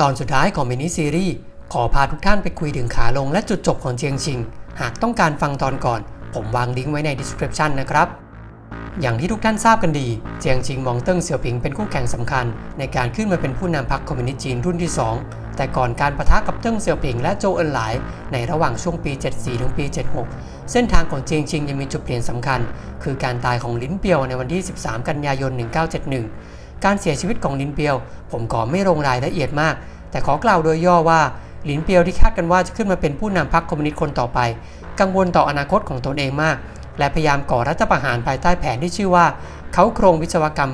ตอนสุดท้ายของมินิซีรีส์ขอพาทุกท่านไปคุยถึงขาลงและจุดจบของเจียงชิง หากต้องการฟังตอนก่อน ผมวางลิงก์ไว้ใน description นะครับ อย่างที่ทุกท่านทราบกันดี เจียงชิงมองเติ้งเสี่ยวผิงเป็นคู่แข่งสำคัญ ในการขึ้นมาเป็นผู้นำพรรคคอมมิวนิสต์จีนรุ่นที่ 2 แต่ก่อนการประทะกับเติ้งเสี่ยวผิงและโจเอินหลาย ในระหว่างช่วงปี 74 ถึงปี 76 เส้นทางของเจียงชิงยังมีจุดเปลี่ยนสำคัญ คือการตายของลินเปียวในวันที่ 13 กันยายน 1971 การเสียชีวิตของลินเปียว ผมขอไม่ลงรายละเอียดมาก แต่ขอกล่าวโดยย่อว่าลินเปียวที่คาดกันว่าจะขึ้นมาเป็นผู้นำพรรคคอมมิวนิสต์คนต่อไป กังวลต่ออนาคตของตนเองมาก และพยายามก่อรัฐประหารภายใต้แผนที่ชื่อว่า เขาโครงวิศวกรรม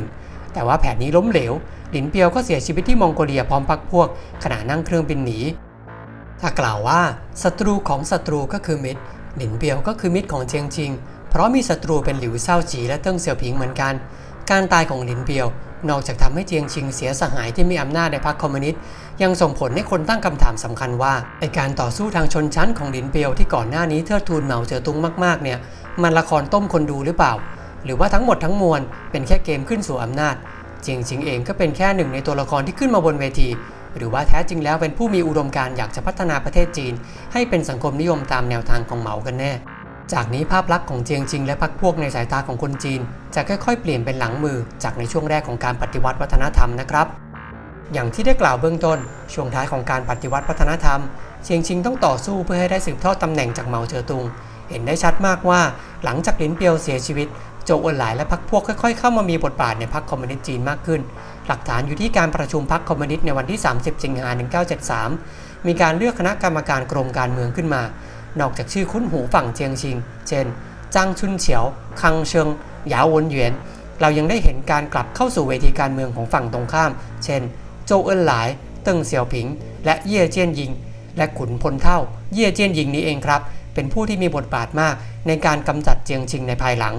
571 แต่ว่าแผนนี้ล้มเหลว หลินเปียวก็เสียชีวิตที่มองโกเลียพร้อมพักพวก ขณะนั่งเครื่องบินหนี ถ้ากล่าวว่าศัตรูของศัตรูก็คือมิตร หลินเปียวก็คือมิตรของเจียงชิง เพราะมีศัตรูเป็นหลิวเซาจีและเติ้งเสี่ยวผิงเหมือนกัน การตายของหลินเปียวนอกจากทำให้เจียงชิงเสียสหายที่มีอำนาจในพรรคคอมมิวนิสต์ยังส่งผลให้คนตั้งคำถามสำคัญว่าไอการต่อสู้ทางชนชั้นของหลินเปียวที่ก่อนหน้านี้เทิดทูนเหมาเจ๋อตุงมากๆเนี่ยมันละครต้มคนดูหรือเปล่า หรือว่าทั้งหมดทั้งมวลเป็นแค่เกมขึ้นสู่อำนาจ เจียงชิงเองก็เป็นแค่หนึ่งในตัวละครที่ขึ้นมาบนเวที หรือว่าแท้จริงแล้วเป็นผู้มีอุดมการณ์อยากจะพัฒนาประเทศจีน ให้เป็นสังคมนิยมตามแนวทางของเหมากันแน่ จากนี้ภาพลักษณ์ของเจียงชิงและพรรคพวกในสายตาของคนจีน จะค่อย ๆ เปลี่ยนเป็นหลังมือจากในช่วงแรกของการปฏิวัติวัฒนธรรมนะครับ อย่างที่ได้กล่าวเบื้องต้น ช่วงท้ายของการปฏิวัติวัฒนธรรมเชียงชิงต้องต่อสู้เพื่อให้ได้สืบทอดตำแหน่งจากเหมาเจ๋อตุง เห็นได้ชัดมากว่า หลังจากลินเปียวเสียชีวิตโจวเอินหลายและพรรคพวกค่อยๆ เข้ามามีบทบาทในพรรคคอมมิวนิสต์จีนมากขึ้น หลักฐานอยู่ที่การประชุมพรรคคอมมิวนิสต์ในวันที่ 30 สิงหาคม1973 มีการเลือกคณะกรรมการกรมการเมืองขึ้นมา นอกจากชื่อคุ้นหูฝั่งเจียงชิง เช่นจางชุนเฉียว คังเชิง หยาวนเหวียน เรายังได้เห็นการกลับเข้าสู่เวทีการเมืองของฝั่งตรงข้าม เช่น โจเอินหลาย เติ้งเสี่ยวผิง และเย่เจียนยิง และขุนพลเท่า เย่เจียนยิงนี้เองครับ เป็นผู้ที่มีบทบาทมากในการกำจัดเจียงชิงในภายหลัง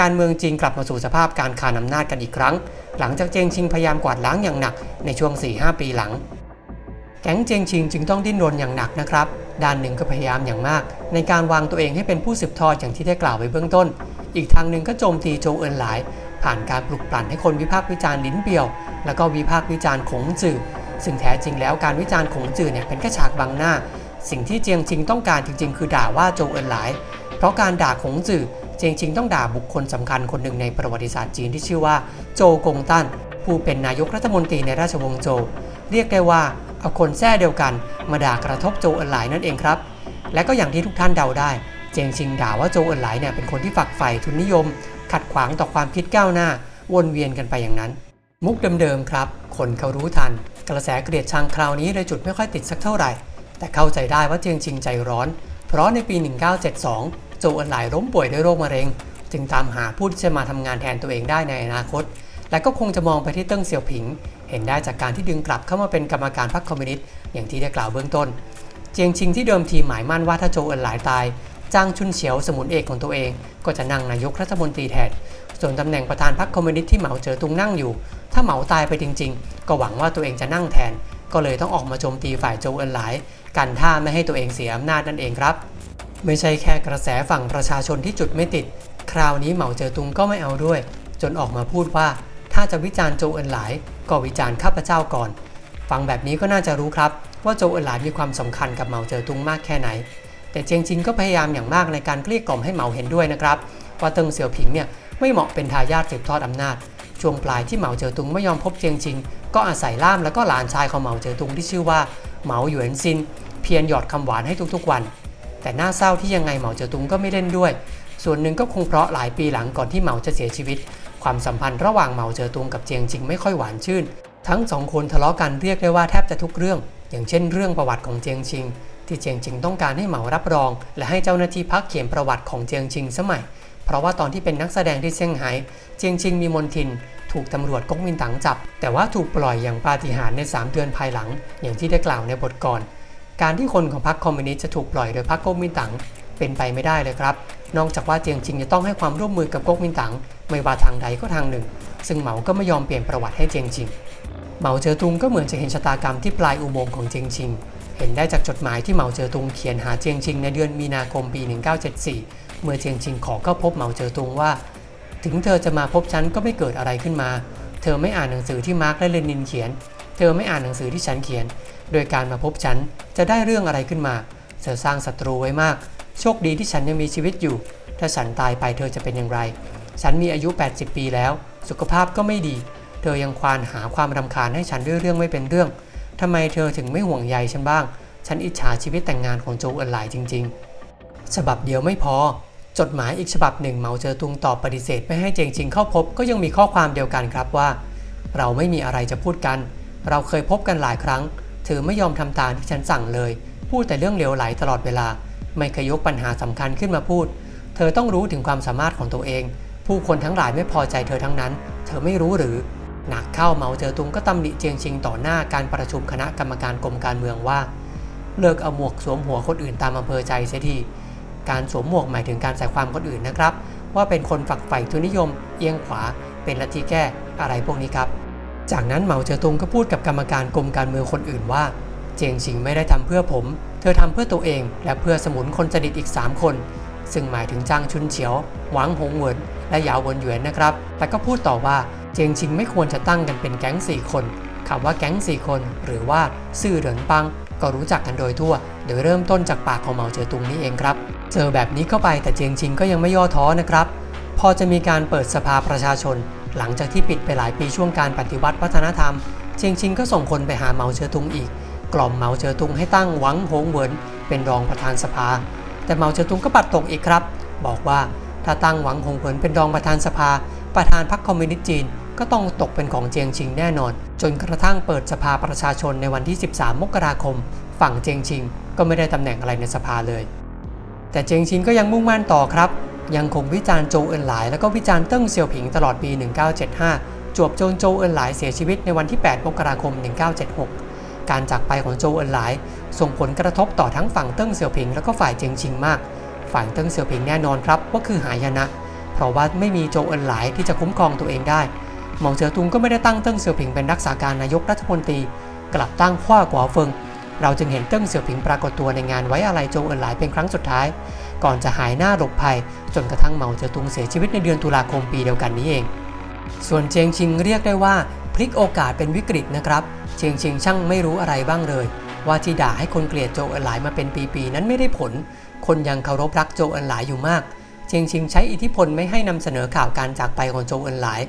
การเมืองจีนกลับมาสู่สภาพการขานอำนาจกันอีกครั้ง หลังจากเจียงชิงพยายามกวาดล้างอย่างหนักในช่วง 4-5 ปีหลัง แก๊งเจียงชิงจึงต้องดิ้นรนอย่างหนักนะครับ ด้านหนึ่งก็พยายามอย่างมาก ในการวางตัวเองให้เป็นผู้สืบทอดอย่างที่ได้กล่าวไว้เบื้องต้น อีกทางหนึ่งก็โจมตีโจเอินหลาย ผ่านการปลุกปลั่นให้คนวิพากษ์วิจารณ์ลิ้นเปียว แล้วก็วิพากษ์วิจารณ์ขงจื่อซึ่งแท้จริงแล้วการวิจารณ์ขงจื่อเนี่ยเป็นแค่ฉากบังหน้า สิ่งที่เจียงชิงต้องการจริง ๆ คือด่าว่าโจเอินหลาย เพราะการด่าขงจื่อเจียงชิงต้องด่าบุคคลสำคัญคนหนึ่งในประวัติศาสตร์จีนที่ชื่อว่าโจกงตันผู้เป็นนายกรัฐมนตรีในราชวงศ์โจ เรียกได้ว่า เอาคนแท้เดียวกัน มาด่ากระทบโจเอินหลนั่นเองครับ และก็อย่างที่ทุกท่านเดาได้ เจียงชิงด่าว่าโจเอินหลเนี่ยเป็นคนที่ฝักใฝ่ทุนนิยม ขัดขวางต่อความคิดก้าวหน้า วนเวียนกันไปอย่างนั้น มุกเดิมๆครับ คนเขารู้ทัน กระแสเกลียดชังคราวนี้เลยจุดไม่ค่อยติดสักเท่าไหร่ แต่เข้าใจได้ว่าเจียงชิงใจร้อน เพราะในปี 1972 โจเอินหลายล้มป่วยด้วยโรคมะเร็ง จึงตามหาผู้ที่จะมาทำงานแทนตัวเองได้ในอนาคตและก็คงจะมองไปที่เติ้งเสี่ยวผิง เห็นได้จากการที่ดึงกลับเข้ามาเป็นกรรมการพรรคคอมมิวนิสต์อย่างที่ได้กล่าวเบื้องต้น เจียงชิงที่เดิมทีหมายมั่นว่าถ้าโจเอินหลายตายจางชุนเฉียวสมุนเอกของตัวเอง ก็จะนั่งนายกรัฐมนตรีแทน ส่วนตำแหน่งประธานพรรคคอมมิวนิสต์ที่เหมาเจ๋อตุงนั่งอยู่ ถ้าเหมาตายไปจริง ๆ ก็หวังว่าตัวเองจะนั่งแทน ก็เลยต้องออกมาโจมตีฝ่ายโจเอินหลาย กันท่าไม่ให้ตัวเองเสียอำนาจนั่นเองครับ ไม่ใช่แค่กระแสฝั่งประชาชนที่จุดไม่ติด คราวนี้เหมาเจ๋อตุงก็ไม่เอาด้วย จนออกมาพูดว่า ถ้าจะวิจารณ์โจเอินหลายก็วิจารณ์ข้าพเจ้าก่อน ฟังแบบนี้ก็น่าจะรู้ครับ ว่าโจเอินหลายมีความสำคัญกับเหมาเจ๋อตุงมากแค่ไหน แต่เจียงชิงก็พยายามอย่างมากในการเกลี้ยกล่อมให้เหมาเห็นด้วยนะครับว่าเติงเสี่ยวผิงเนี่ยไม่เหมาะเป็นทายาทสืบทอดอำนาจ ช่วงปลายที่เหมาเจ๋อตุงไม่ยอมพบเจียงชิงก็อาศัยล่ามแล้วก็หลานชายของเหมาเจ๋อตุงที่ชื่อว่าเหมาหยวนซิน เพียรหยอดคำหวานให้ทุกๆวัน แต่น่าเศร้าที่ยังไงเหมาเจ๋อตุงก็ไม่เล่นด้วย ส่วนหนึ่งก็คงเพราะหลายปีหลังก่อนที่เหมาจะเสียชีวิต ความสัมพันธ์ระหว่างเหมาเจ๋อตุงกับเจียงชิงไม่ค่อยหวานชื่น ทั้งสองคนทะเลาะกันเรียกได้ว่าแทบจะทุกเรื่อง อย่างเช่นเรื่องประวัติของเจียงชิง ที่เจียงชิงต้องการให้เหมารับรอง และให้เจ้าหน้าที่พักเขียนประวัติของเจียงชิงสมัย เพราะว่าตอนที่เป็นนักแสดงที่เซี่ยงไฮ้เจียงชิงมีมนทิน ถูกตำรวจก๊กมินตั๋งจับ แต่ว่าถูกปล่อยอย่างปาฏิหาริย์ใน 3 เดือนภายหลัง อย่างที่ได้กล่าวในบทก่อน การที่คนของพรรคคอมมิวนิสต์จะถูกปล่อยโดยพรรคก๊กมินตั๋งเป็นไปไม่ได้เลยครับ นอกจากว่าเจียงชิงจะต้องให้ความร่วมมือกับก๊กมินตั๋ง ไม่ว่าทางใดก็ทางหนึ่ง ซึ่งเหมาก็ไม่ยอมเปลี่ยนประวัติให้เจียงชิงเหมาเจ๋อตุงก็เหมือนจะเห็นชะตากรรมที่ปลายอุโมงค์ของเจียงชิงเห็นได้จากจดหมายที่เหมาเจ๋อตุงเขียนหาเจียงชิงในเดือนมีนาคมปี 1974 เมื่อเจียงชิงขอเข้าพบเหมาเจ๋อตุงว่า ถึงเธอจะมาพบฉันก็ไม่เกิดอะไรขึ้นมา เธอไม่อ่านหนังสือที่มาร์กและเลนินเขียน เธอไม่อ่านหนังสือที่ฉันเขียน โดยการมาพบฉันจะได้เรื่องอะไรขึ้นมา เธอสร้างศัตรูไว้มาก โชคดีที่ฉันยังมีชีวิตอยู่ ถ้าฉันตายไปเธอจะเป็นอย่างไร ฉันมีอายุ 80 ปีแล้ว สุขภาพก็ไม่ดี เธอยังควานหาความรำคาญให้ฉันด้วยเรื่องไม่เป็นเรื่องทำไมเธอถึงไม่ห่วงใยฉันบ้าง ฉันอิจฉาชีวิตแต่งงานของโจเอินหลายจริง ๆ ฉบับเดียวไม่พอ จดหมายอีกฉบับหนึ่งเหมาเจอตุงตอบปฏิเสธไม่ให้เจงจิงเข้าพบก็ยังมีข้อความเดียวกันครับว่า เราไม่มีอะไรจะพูดกัน เราเคยพบกันหลายครั้ง เธอไม่ยอมทำตามที่ฉันสั่งเลย พูดแต่เรื่องเลวไหลตลอดเวลา ไม่เคยยกปัญหาสำคัญขึ้นมาพูด เธอต้องรู้ถึงความสามารถของตัวเอง ผู้คนทั้งหลายไม่พอใจเธอทั้งนั้น เธอไม่รู้หรือ หนักเข้าเหมาเจอตุงก็ตำหนิเจียงชิงต่อหน้าการประชุมคณะกรรมการกรมการเมืองว่า เลิกเอาหมวกสวมหัวคนอื่นตามอำเภอใจเสียทีการสวมหมวกหมายถึงการใส่ความคนอื่นนะครับ ว่าเป็นคนฝักใฝ่ทุนนิยม เอียงขวา เป็นลัทธิแก้อะไรพวกนี้ครับ จากนั้นเหมาเจ๋อตุงก็พูดกับกรรมการกรมการเมืองคนอื่นว่า เจียงชิงไม่ได้ทำเพื่อผม เธอทำเพื่อตัวเองและเพื่อสมุนคนสนิทอีก 3 คน ซึ่งหมายถึงจางชุนเฉียว หวังหงเหวินและยาวเหวินหยวนนะครับ แต่ก็พูดต่อว่าเจียงชิงไม่ควรจะตั้งกันเป็นแก๊ง 4 คนคำว่าแก๊ง 4 คน หรือว่าซื่อเหรินปัง ก็รู้จักกันโดยทั่ว โดยเริ่มต้นจากปากของเหมาเจ๋อตุงนี่เองครับ เจอแบบนี้เข้าไปแต่เจียงชิงก็ยังไม่ย่อท้อนะครับ พอจะมีการเปิดสภาประชาชน หลังจากที่ปิดไปหลายปีช่วงการปฏิวัติวัฒนธรรม เจียงชิงก็ส่งคนไปหาเหมาเจ๋อตุงอีก กล่อมเหมาเจ๋อตุงให้ตั้งหวังหงเหวินเป็นรองประธานสภา แต่เหมาเจ๋อตุงก็ปัดตกอีกครับ บอกว่า ถ้าตั้งหวังหงเหินเป็นรองประธานสภา ประธานพรรคคอมมิวนิสต์จีน ก็ต้องตกเป็นของเจียงชิงแน่นอน จนกระทั่งเปิดสภาประชาชนในวันที่ 13 มกราคม ฝั่งเจียงชิง ก็ไม่ได้ตำแหน่งอะไรในสภาเลย แต่เจียงชิงก็ยังมุ่งมั่นต่อครับ ยังคงวิจารณ์โจวเอินหลาย แล้วก็วิจารณ์เติ้งเสี่ยวผิงตลอดปี 1975 จวบจนโจวเอินหลายเสียชีวิตในวันที่ 8 มกราคม 1976 การจากไปของโจวเอินหลาย ส่งผลกระทบต่อทั้งฝั่งเติ้งเสี่ยวผิง แล้วก็ฝ่ายเจียงชิงมาก ฝ่ายเติ้งเสี่ยวผิงแน่นอนครับว่าคือหายนะ เพราะว่าไม่มีโจเอินหลายที่จะคุ้มครองตัวเองได้เหมาเจ๋อตุงก็ไม่ได้ตั้งเติ้งเสี่ยวผิงเป็นรักษาการนายกรัฐมนตรี กลับตั้งขว้ากวาเฟิง เราจึงเห็นเติ้งเสี่ยวผิงปรากฏตัวในงานไว้อาลัยโจเอินหลายเป็นครั้งสุดท้าย ก่อนจะหายหน้าหลบภัย จนกระทั่งเหมาเจ๋อตุงเสียชีวิตในเดือนตุลาคมปีเดียวกันนี้เอง ส่วนเจียงชิงเรียกได้ว่าพลิกโอกาสเป็นวิกฤตนะครับ เจียงชิงช่างไม่รู้อะไรบ้างเลย ว่าที่ด่าให้คนเกลียดโจเอินหลายมาเป็นปีๆนั้นไม่ได้ผล คนยังเคารพรักโจเอินหลายอยู่มากเจียงชิงใช้อิทธิพลไม่ให้นำเสนอข่าวการจากไปของโจเอินหลาย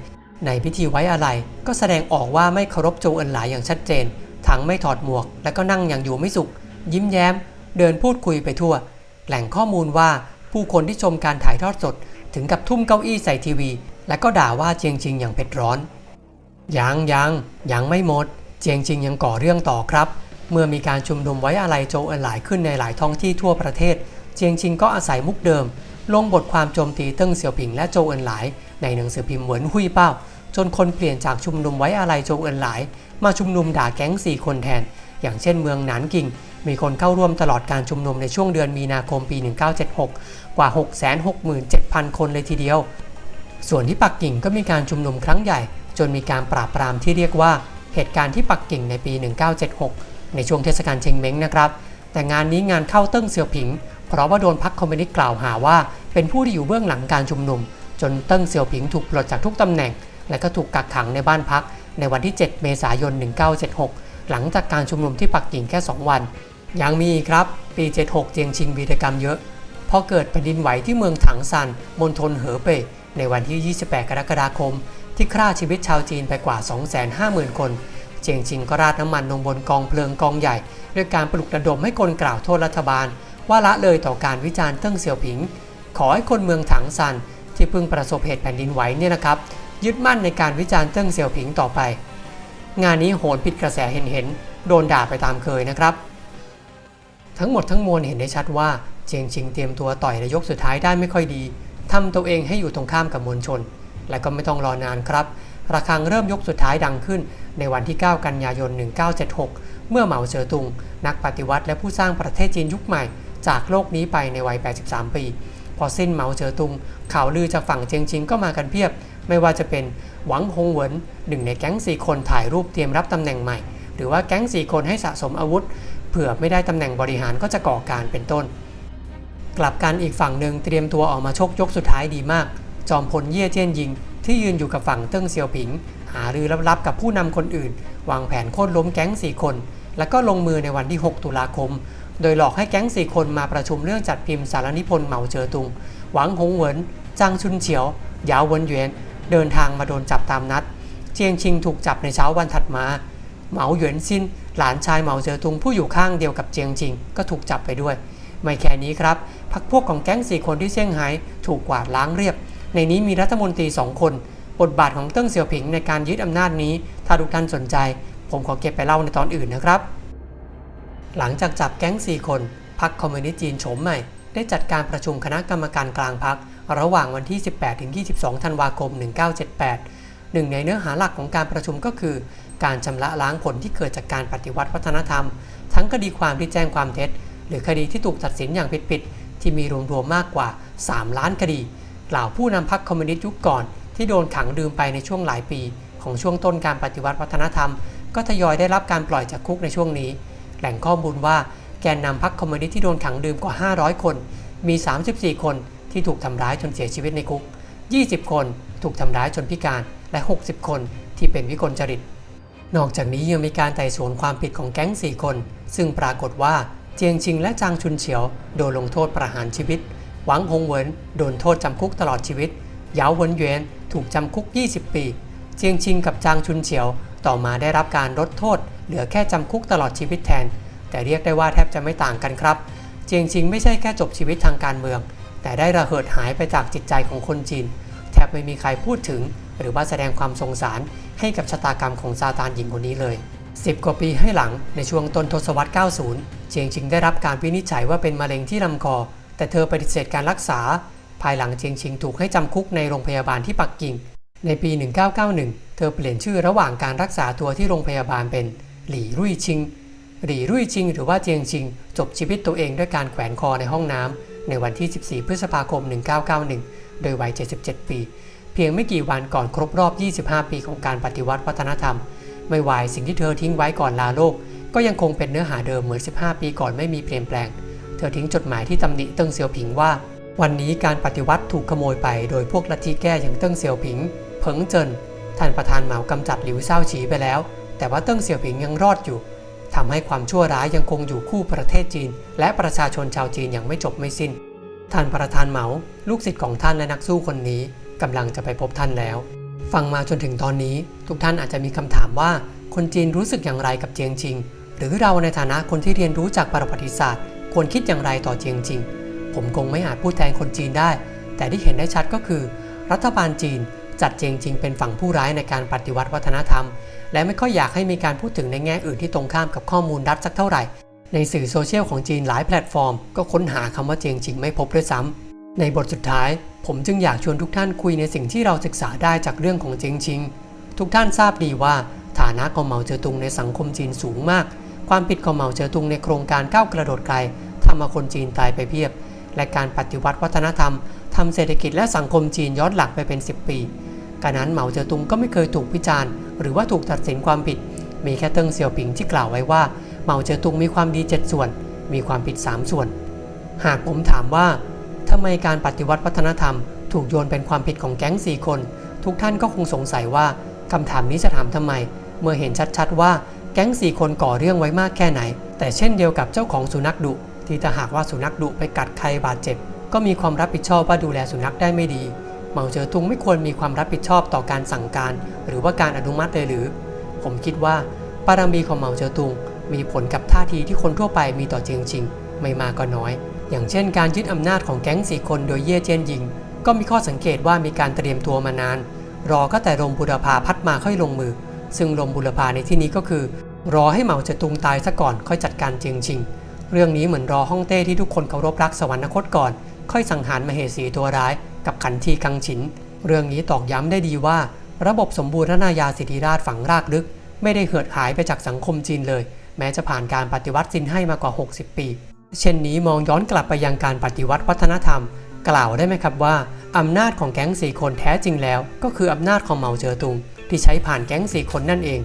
ในพิธีไว้อาลัยก็แสดงออกว่าไม่เคารพโจเอินหลายอย่างชัดเจน ทั้งไม่ถอดหมวก และก็นั่งอย่างอยู่ไม่สุข ยิ้มแย้ม เดินพูดคุยไปทั่ว แหล่งข้อมูลว่าผู้คนที่ชมการถ่ายทอดสด ถึงกับทุ่มเก้าอี้ใส่ทีวี และก็ด่าว่าเจียงชิงอย่างเผ็ดร้อนยังยังยังไม่หมด เจียงชิงยังก่อเรื่องต่อครับ เมื่อมีการชุมนุมไว้อาลัยโจเอินหลายขึ้นในหลายท้องที่ทั่วประเทศ เจียงชิงก็อาศัยมุกเดิม ลงบทความโจมตีเติ้งเสี่ยวผิงและโจเอินหลาย ในหนังสือพิมพ์เหวินหุยเป้า จนคนเปลี่ยนจากชุมนุมไว้อาลัยโจเอินหลาย มาชุมนุมด่าแก๊ง 4 คนแทน อย่างเช่นเมืองหนานกิง มีคนเข้าร่วมตลอดการชุมนุมในช่วงเดือนมีนาคมปี 1976 กว่า 667,000 คนเลยทีเดียว ส่วนที่ปักกิ่งก็มีการชุมนุมครั้งใหญ่ จนมีการปราบปรามที่เรียกว่าเหตุการณ์ที่ปักกิ่งในปี 1976 ในช่วงเทศกาลเชงเม้งนะครับ แต่งานนี้งานเข้าเติ้งเสี่ยวผิง เพราะว่าโดนพรรคคอมมิวนิสต์กล่าวหาว่า เป็นผู้ที่อยู่เบื้องหลังการชุมนุม จนเติ้งเสี่ยวผิงถูกปลดจากทุกตำแหน่ง และก็ถูกกักขังในบ้านพัก ในวันที่ 7 เมษายน 1976 หลังจากการชุมนุมที่ปักกิ่งแค่ 2 วัน ยังมีครับ ปี 76 เจียงชิงวีรกรรมเยอะ พอเกิดแผ่นดินไหวที่เมืองถังซัน มณฑลเหอเป่ยในวันที่ 28 กรกฎาคม ที่ฆ่าชีวิตชาวจีนไปกว่า 250,000 คน เจียงชิงก็ราดน้ำมันลงบนกองเพลิงกองใหญ่ ด้วยการปลุกระดมให้คนกล่าวโทษรัฐบาล ว่าละเลยต่อการวิจารณ์เติ้งเสี่ยวผิง ขอให้คนเมืองถังซันที่เพิ่งประสบเหตุแผ่นดินไหวเนี่ยนะครับ ยึดมั่นในการวิจารณ์เติ้งเสี่ยวผิงต่อไป งานนี้โหนผิดกระแสเห็นเห็นโดนด่าไปตามเคยนะครับ ทั้งหมดทั้งมวลเห็นได้ชัดว่าเจียงชิงเตรียมตัวต่อยในยกสุดท้ายได้ไม่ค่อยดีทำตัวเองให้อยู่ตรงข้ามกับมวลชน และก็ไม่ต้องรอนานครับ ระฆังเริ่มยกสุดท้ายดังขึ้น ในวันที่ 9 กันยายน 1976 เมื่อเหมาเจ๋อตุง นักปฏิวัติและผู้สร้างประเทศจีนยุคใหม่ จากโลกนี้ไปในวัย 83 ปี พอสิ้นเหมาเจ๋อตุง ข่าวลือจากฝั่งเจียงชิงก็มากันเพียบ ไม่ว่าจะเป็นหวังฮงเหวินหนึ่งในแก๊งสี่คนถ่ายรูปเตรียมรับตำแหน่งใหม่ หรือว่าแก๊งสี่คนให้สะสมอาวุธ เผื่อไม่ได้ตำแหน่งบริหารก็จะก่อการเป็นต้น กลับกันอีกฝั่งหนึ่งเตรียมตัวออกมาชกยกสุดท้ายดีมาก จอมพลเย่เจี้ยนยิง ที่ยืนอยู่กับฝั่งเติ้งเซียวผิง หารือลับๆกับผู้นำคนอื่น วางแผนโค่นล้มแก๊ง 4 คน แล้วก็ลงมือในวันที่ 6 ตุลาคม โดยหลอกให้แก๊ง 4 คนมาประชุมเรื่องจัดพิมพ์สารนิพนธ์เหมาเจ๋อตุง หวังหงเหวินจางชุนเฉียว ยาวเวินเหวียนเดินทางมาโดนจับตามนัด เจียงชิงถูกจับในเช้าวันถัดมาเหมาเหวียนซินหลานชายเหมาเจ๋อตุงผู้อยู่ข้างเดียวกับเจียงชิง ก็ถูกจับไปด้วย ไม่แค่นี้ครับพักพวกของแก๊งสี่คนที่เซี่ยงไฮ้ถูกกวาดล้างเรียบ ในนี้มีรัฐมนตรีสองคน บทบาทของเติ้งเสี่ยวผิงในการยึดอำนาจนี้ ถ้าทุกท่านสนใจ ผมขอเก็บไปเล่าในตอนอื่นนะครับ หลังจากจับแก๊ง 4 คนพรรคคอมมิวนิสต์จีนโฉมใหม่ ได้จัดการประชุมคณะกรรมการกลางพรรคระหว่างวันที่ 18-22 ธันวาคม 1978 หนึ่งในเนื้อหาหลักของการประชุมก็คือ การชำระล้างผลที่เกิดจากการปฏิวัติวัฒนธรรม ทั้งคดีความที่แจ้งความเท็จ หรือคดีที่ถูกตัดสินอย่างผิดๆที่มีรวมๆมากกว่า 3 ล้านคดี กล่าวผู้นำพรรคคอมมิวนิสต์ยุคก่อน ที่โดนขังดื่มไปในช่วงหลายปี ของช่วงต้นการปฏิวัติวัฒนธรรม ก็ทยอยได้รับการปล่อยจากคุกในช่วงนี้ แหล่งข้อมูลว่าแกนนำพรรคคอมมิวนิสต์ที่โดนขังดื่มกว่า 500 คน มี 34 คนที่ถูกทำร้ายจนเสียชีวิตในคุก 20 คนถูกทำร้ายจนพิการ และ 60 คนที่เป็นวิกลจริต นอกจากนี้ยังมีการไต่สวนความผิดของแก๊ง 4 คน ซึ่งปรากฏว่าเจียงชิงและจางชุนเฉียว โดนลงโทษประหารชีวิต หวังฮงเหวินโดนโทษจำคุกตลอดชีวิตเหยาเหวินเวียนถูกจำคุก 20 ปีเจียงชิงกับจางชุนเฉียว ต่อมาได้รับการลดโทษ เหลือแค่จำคุกตลอดชีวิตแทน แต่เรียกได้ว่าแทบจะไม่ต่างกันครับ เจียงชิงไม่ใช่แค่จบชีวิตทางการเมือง แต่ได้ระเหิดหายไปจากจิตใจของคนจีน แทบไม่มีใครพูดถึง หรือว่าแสดงความสงสารให้กับชะตากรรมของซาตานหญิงคนนี้เลย 10 กว่าปีให้หลังในช่วงต้นทศวรรษ 90 เจียงชิงได้รับการวินิจฉัยว่าเป็นมะเร็งที่ลำคอ แต่เธอปฏิเสธการรักษา ภายหลังเจียงชิงถูกให้จำคุกในโรงพยาบาลที่ปักกิ่ง ในปี 1991 เธอเปลี่ยนชื่อระหว่างการรักษาตัวที่โรงพยาบาลเป็นหลี่รุ่ยชิง หลี่รุ่ยชิง หรือว่าเจียงชิง จบชีวิตตัวเองด้วยการแขวนคอในห้องน้ำในวันที่ 14 พฤษภาคม 1991 โดยวัย 77 ปี เพียงไม่กี่วันก่อนครบรอบ 25 ปีของการปฏิวัติวัฒนธรรม ไม่วายสิ่งที่เธอทิ้งไว้ก่อนลาโลก ก็ยังคงเป็นเนื้อหาเดิมเหมือน 15 ปีก่อนไม่มีเปลี่ยนแปลง เธอทิ้งจดหมายที่ตำหนิเติ้งเซียวผิงว่า วันนี้การปฏิวัติถูกขโมยไปโดยพวกลัทธิแก้อย่างเติ้งเซียวผิงเผิงเจินท่านประธานเหมากำจัดหลิวเซาฉีไปแล้ว แต่ว่าเติ้งเสี่ยวผิงยังรอดอยู่ทำให้ความชั่วร้ายยังคงอยู่คู่ประเทศจีน และประชาชนชาวจีนอย่างไม่จบไม่สิ้น ท่านประธานเหมา ลูกศิษย์ของท่านและนักสู้คนนี้กำลังจะไปพบท่านแล้ว ฟังมาจนถึงตอนนี้ ทุกท่านอาจจะมีคำถามว่า คนจีนรู้สึกอย่างไรกับเจียงชิง หรือเราในฐานะคนที่เรียนรู้จากประวัติศาสตร์ ควรคิดอย่างไรต่อเจียงชิง ผมคงไม่อาจพูดแทนคนจีนได้ แต่ที่เห็นได้ชัดก็คือ รัฐบาลจีนจัดเจียงชิงเป็นฝั่งผู้ร้ายในการปฏิวัติวัฒนธรรม และไม่ค่อยอยากให้มีการพูดถึงในแง่อื่นที่ตรงข้ามกับข้อมูลรัฐสักเท่าไหร่ ในสื่อโซเชียลของจีนหลายแพลตฟอร์ม ก็ค้นหาคำว่าเจียงชิงไม่พบด้วยซ้ำในบทสุดท้าย ผมจึงอยากชวนทุกท่านคุยในสิ่งที่เราศึกษาได้จากเรื่องของเจียงชิง ทุกท่านทราบดีว่า ฐานะของเหมาเจ๋อตุงในสังคมจีนสูงมาก ความผิดของเหมาเจ๋อตุงในโครงการก้าวกระโดดไกลทำเอาคนจีนตายไปเพียบ และการปฏิวัติวัฒนธรรมทำเศรษฐกิจและสังคมจีนย้อนหลังไปเป็น 10 ปีการนั้นเหมาเจ๋อตุงก็ไม่เคยถูกวิจารณ์ หรือว่าถูกตัดสินความผิด มีแค่เติ้งเสี่ยวผิงที่กล่าวไว้ว่า เหมาเจ๋อตุงมีความดี 7 ส่วน มีความผิด 3 ส่วน หากผมถามว่าทำไมการปฏิวัติวัฒนธรรม ถูกโยนเป็นความผิดของแก๊ง4คน ทุกท่านก็คงสงสัยว่าคำถามนี้จะถามทำไม เมื่อเห็นชัดๆว่า แก๊ง4คนก่อเรื่องไว้มากแค่ไหน แต่เช่นเดียวกับเจ้าของสุนัขดุที่ถ้าหากว่าสุนัขดุไปกัดใครบาดเจ็บ ก็มีความรับผิดชอบว่าดูแลสุนัขได้ไม่ดีเหมาเจ๋อตุงไม่ควรมีความรับผิดชอบต่อการสั่งการ หรือว่าการอนุมัติเลยหรือ ผมคิดว่าบารมีของเหมาเจ๋อตุง มีผลกับท่าทีที่คนทั่วไปมีต่อเจียงชิงไม่มากก็น้อย อย่างเช่น การยึดอำนาจของแก๊งสี่คนโดยเย่เจียนยิง ก็มีข้อสังเกตว่ามีการเตรียมตัวมานาน รอก็แต่ลมบุรพาพัดมาค่อยลงมือ ซึ่งลมบุรพาในที่นี้ก็คือ รอให้เหมาเจ๋อตุงตายซะก่อนค่อยจัดการเจียงชิง เรื่องนี้เหมือนรอฮ่องเต้ที่ทุกคนเคารพรักสวรรคตก่อน ค่อยสังหารมเหสีตัวร้าย กับขันทีกังฉิน เรื่องนี้ตอกย้ำได้ดีว่า ระบบสมบูรณาญาสิทธิราชฝังรากลึก ไม่ได้เหือดหายไปจากสังคมจีนเลย แม้จะผ่านการปฏิวัติซินให้มากว่า 60 ปี เช่นนี้มองย้อนกลับไปยังการปฏิวัติวัฒนธรรม กล่าวได้ไหมครับว่าอำนาจของแก๊งสี่คนแท้จริงแล้ว ก็คืออำนาจของเหมาเจ๋อตุง ที่ใช้ผ่านแก๊งสี่คนนั่นเอง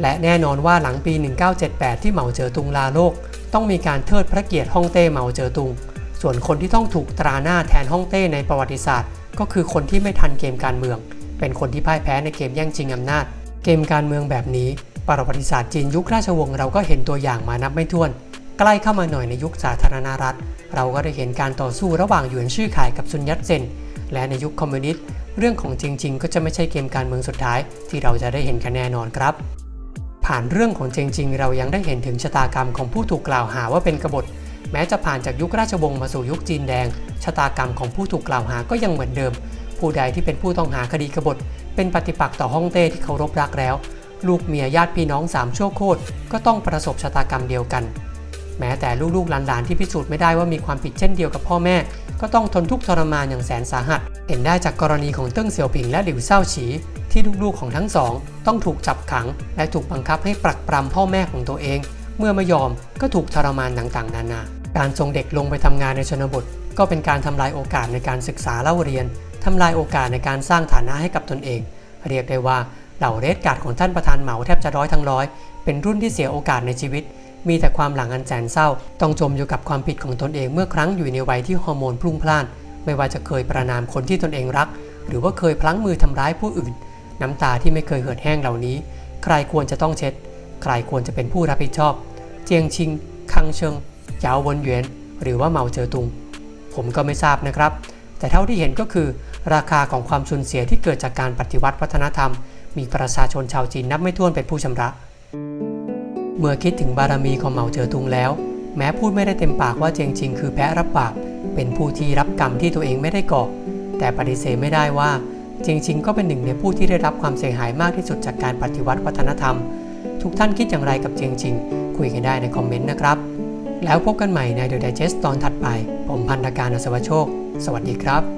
และแน่นอนว่าหลังปี 1978 ที่เหมาเจ๋อตุงลาโลก ต้องมีการเทิดพระเกียรติฮ่องเต้เหมาเจ๋อตุง ส่วนคนที่ต้องถูกตราหน้าแทนฮ่องเต้ในประวัติศาสตร์ ก็คือคนที่ไม่ทันเกมการเมือง เป็นคนที่พ่ายแพ้ในเกมแย่งชิงอำนาจ เกมการเมืองแบบนี้ ประวัติศาสตร์จีนยุคราชวงศ์เราก็เห็นตัวอย่างมานับไม่ถ้วน ใกล้เข้ามาหน่อยในยุคสาธารณรัฐ เราก็ได้เห็นการต่อสู้ระหว่างหยวนชื่อข่ายกับซุนยัตเซนและในยุคคอมมิวนิสต์ เรื่องของจริง ๆ ก็จะไม่ใช่เกมการเมืองสุดท้ายที่เราจะได้เห็นกันแน่นอนครับ ผ่านเรื่องของจริง ๆ เรายังได้เห็นถึงชะตากรรมของผู้ถูกกล่าวหาว่าเป็นกบฏ แม้จะผ่านจากยุคราชวงศ์มาสู่ยุคจีนแดง ชะตากรรมของผู้ถูกกล่าวหาก็ยังเหมือนเดิม ผู้ใดที่เป็นผู้ต้องหาคดีกบฏ เป็นปฏิปักษ์ต่อฮ่องเต้ที่เคารพรักแล้ว ลูกเมียญาติพี่น้องสามชั่วโคตรก็ต้องประสบชะตากรรมเดียวกันแม้แต่ลูกๆหลานๆที่พิสูจน์ไม่ได้ว่ามีความผิดเช่นเดียวกับพ่อแม่ ก็ต้องทนทุกข์ทรมานอย่างแสนสาหัส เห็นได้จากกรณีของเติ้งเสี่ยวผิงและหลิวเซ่าฉีที่ลูกๆของทั้งสอง ต้องถูกจับขัง และถูกบังคับให้ปรักปรำพ่อแม่ของตัวเอง เมื่อไม่ยอมก็ถูกทรมานต่างๆ นานา การส่งเด็กลงไปทำงานในชนบท ก็เป็นการทำลายโอกาสในการศึกษาเล่าเรียนทำลายโอกาสในการสร้างฐานะให้กับตนเอง เรียกได้ว่าเหล่าเรดการ์ดของท่านประธานเหมาแทบจะร้อยทั้งร้อย เป็นรุ่นที่เสียโอกาสในชีวิต มีแต่ความหลังอันแสนเศร้า ต้องจมอยู่กับความผิดของตนเองเมื่อครั้งอยู่ในวัยที่ฮอร์โมนพลุ่งพล่าน ไม่ว่าจะเคยประนามคนที่ตนเองรัก หรือว่าเคยพลั้งมือทำร้ายผู้อื่น น้ำตาที่ไม่เคยเหือดแห้งเหล่านี้ ใครควรจะต้องเช็ด ใครควรจะเป็นผู้รับผิดชอบ เจียงชิง คังเชิงเยาววนเหวียน หรือว่าเหมาเจอตุง ผมก็ไม่ทราบนะครับ แต่เท่าที่เห็นก็คือ ราคาของความสูญเสียที่เกิดจากการปฏิวัติวัฒนธรรม มีประชาชนชาวจีนนับไม่ถ้วนเป็นผู้ชำระ เมื่อคิดถึงบารมีของเหมาเจอตุงแล้ว แม้พูดไม่ได้เต็มปากว่าเจียงชิงคือแพ้รับบาป เป็นผู้ที่รับกรรมที่ตัวเองไม่ได้ก่อ แต่ปฏิเสธไม่ได้ว่า จริง ๆ ก็เป็นหนึ่งในผู้ที่ได้รับความเสียหายมากที่สุดจากการปฏิวัติวัฒนธรรม ทุกท่านคิดอย่างไรกับจริง ๆ คุยกันได้ในคอมเมนต์นะครับ แล้วพบกันใหม่ใน The Digest ตอนถัดไป ผมพันธการอสวโชค สวัสดีครับ